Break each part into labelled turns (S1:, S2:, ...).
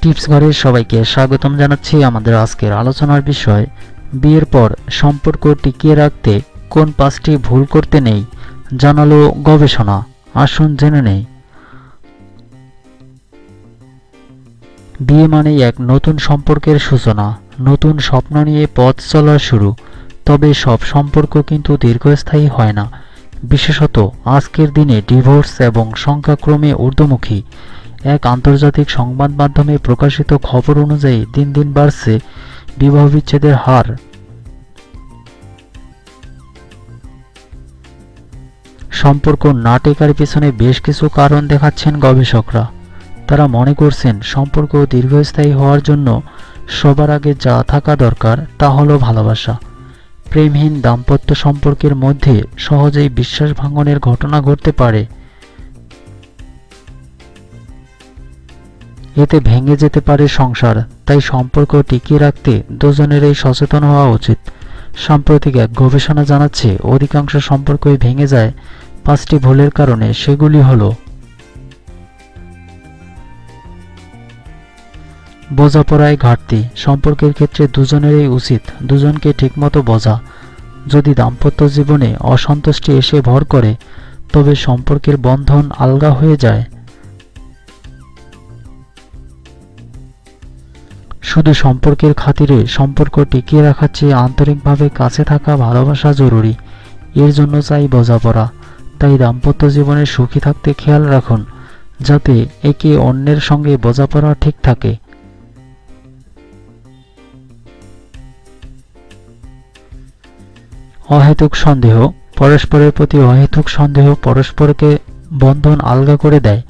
S1: Tips ঘরের সবাইকে স্বাগতম জানাচ্ছি আমাদের আজকের আলোচনার বিষয়, বিয়ের পর সম্পর্ক টিকিয়ে রাখতে কোন পাঁচটি ভুল করতে নেই, জানালো গবেষণা। আসুন জেনে নেই। বিয়ে মানেই এক নতুন সম্পর্কের সূচনা, নতুন স্বপ্ন নিয়ে পথ চলা শুরু। তবে সব সম্পর্ক কিন্তু দীর্ঘস্থায়ী হয় না। বিশেষত আজকের দিনে ডিভোর্স এবং সংখ্যাক্রমে ঊর্ধ্বমুখী। এক আন্তর্জাতিক সংবাদ মাধ্যমে প্রকাশিত খবর অনুযায়ী দিন দিন বাড়ছে বিবাহ বিচ্ছেদের হার। সম্পর্ক না টেকার পিছনে বেশ কিছু কারণ দেখাচ্ছেন গবেষকরা। তারা মনে করছেন, সম্পর্ক দীর্ঘস্থায়ী হওয়ার জন্য সবার আগে যা থাকা দরকার তা হলো ভালোবাসা। প্রেমহীন দাম্পত্য সম্পর্কের মধ্যে সহজেই বিশ্বাস ভাঙনের ঘটনা ঘটতে পারে। এতে ভেঙে যেতে পারে সংসার, তাই সম্পর্ক টিকিয়ে রাখতে দুজনেরই সচেতন হওয়া উচিত। সাম্প্রতিক এক গবেষণা জানাচ্ছে, অধিকাংশ সম্পর্কই ভেঙে যায়। পাঁচটি ভুলের কারণে সেগুলি হল বোঝাপড়ায় ঘাটতি, সম্পর্কের ক্ষেত্রে দুজনেরই উচিত, দুজনকে ঠিকমতো বোঝা। যদি দাম্পত্য জীবনে অসন্তুষ্টি এসে ভর করে, তবে সম্পর্কের বন্ধন আলগা হয়ে যায়। শুধু সম্পর্কের খাতিরে সম্পর্ক টিকিয়ে রাখার চেয়ে আন্তরিকভাবে কাছে থাকা ভালোবাসা জরুরি। এর জন্য চাই বোঝাপড়া। তাই দাম্পত্য জীবনে সুখী থাকতে খেয়াল রাখুন, যাতে একে অন্যের সঙ্গে বোঝাপড়া ঠিক থাকে। অহেতুক সন্দেহ, পরস্পরের প্রতি অহেতুক সন্দেহ পরস্পরকে বন্ধন আলগা করে দেয়।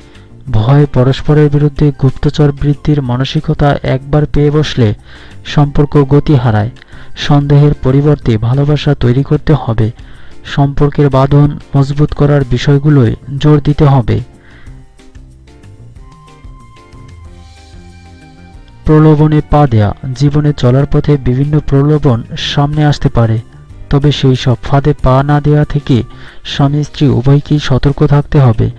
S1: ভয় পরস্পরের বিরুদ্ধে গুপ্তচর বৃদ্ধির মানসিকতা একবার পেয়ে বসলে সম্পর্ক গতি হারায়। সন্দেহের পরিবর্তে ভালোবাসা তৈরি করতে হবে। সম্পর্কের বাঁধন মজবুত করার বিষয়গুলোয় জোর দিতে হবে। প্রলোভনে পা দেয়া। জীবনে চলার পথে বিভিন্ন প্রলোভন সামনে আসতে পারে। তবে সেই সব ফাঁদে পা না দেওয়া থেকে স্বামী স্ত্রী উভয়কেই সতর্ক থাকতে হবে।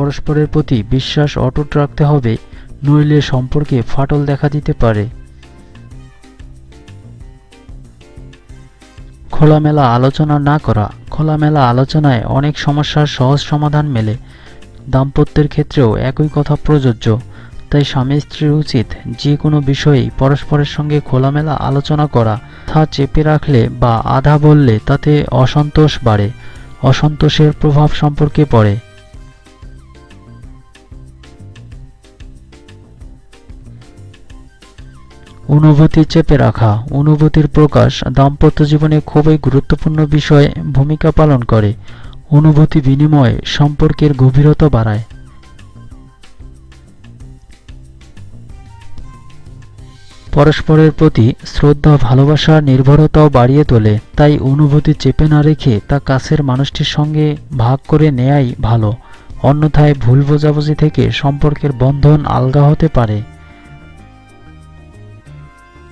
S1: পরস্পরের প্রতি বিশ্বাস অটুট রাখতে হবে, নইলে সম্পর্কে ফাটল দেখা দিতে পারে। খোলামেলা আলোচনা না করা। খোলামেলা আলোচনায় অনেক সমস্যার সহজ সমাধান মেলে। দাম্পত্যের ক্ষেত্রেও একই কথা প্রযোজ্য। তাই স্বামী স্ত্রীর উচিত যে কোনো বিষয়েই পরস্পরের সঙ্গে খোলামেলা আলোচনা করা। তা চেপে রাখলে বা আধা বললে তাতে অসন্তোষ বাড়ে। অসন্তোষের প্রভাব সম্পর্কে পড়ে। অনুভূতি চেপে রাখা, অনুভূতির প্রকাশ দাম্পত্য জীবনে খুবই গুরুত্বপূর্ণ বিষয় ভূমিকা পালন করে। অনুভূতি বিনিময়ে সম্পর্কের গভীরতা বাড়ায়। পরস্পরের প্রতি শ্রদ্ধা, ভালোবাসা, নির্ভরতাও বাড়িয়ে তোলে। তাই অনুভূতি চেপে না রেখে তা কাছের মানুষটির সঙ্গে ভাগ করে নেয়াই ভালো। অন্যথায় ভুল বোঝাবুঝি থেকে সম্পর্কের বন্ধন আলগা হতে পারে।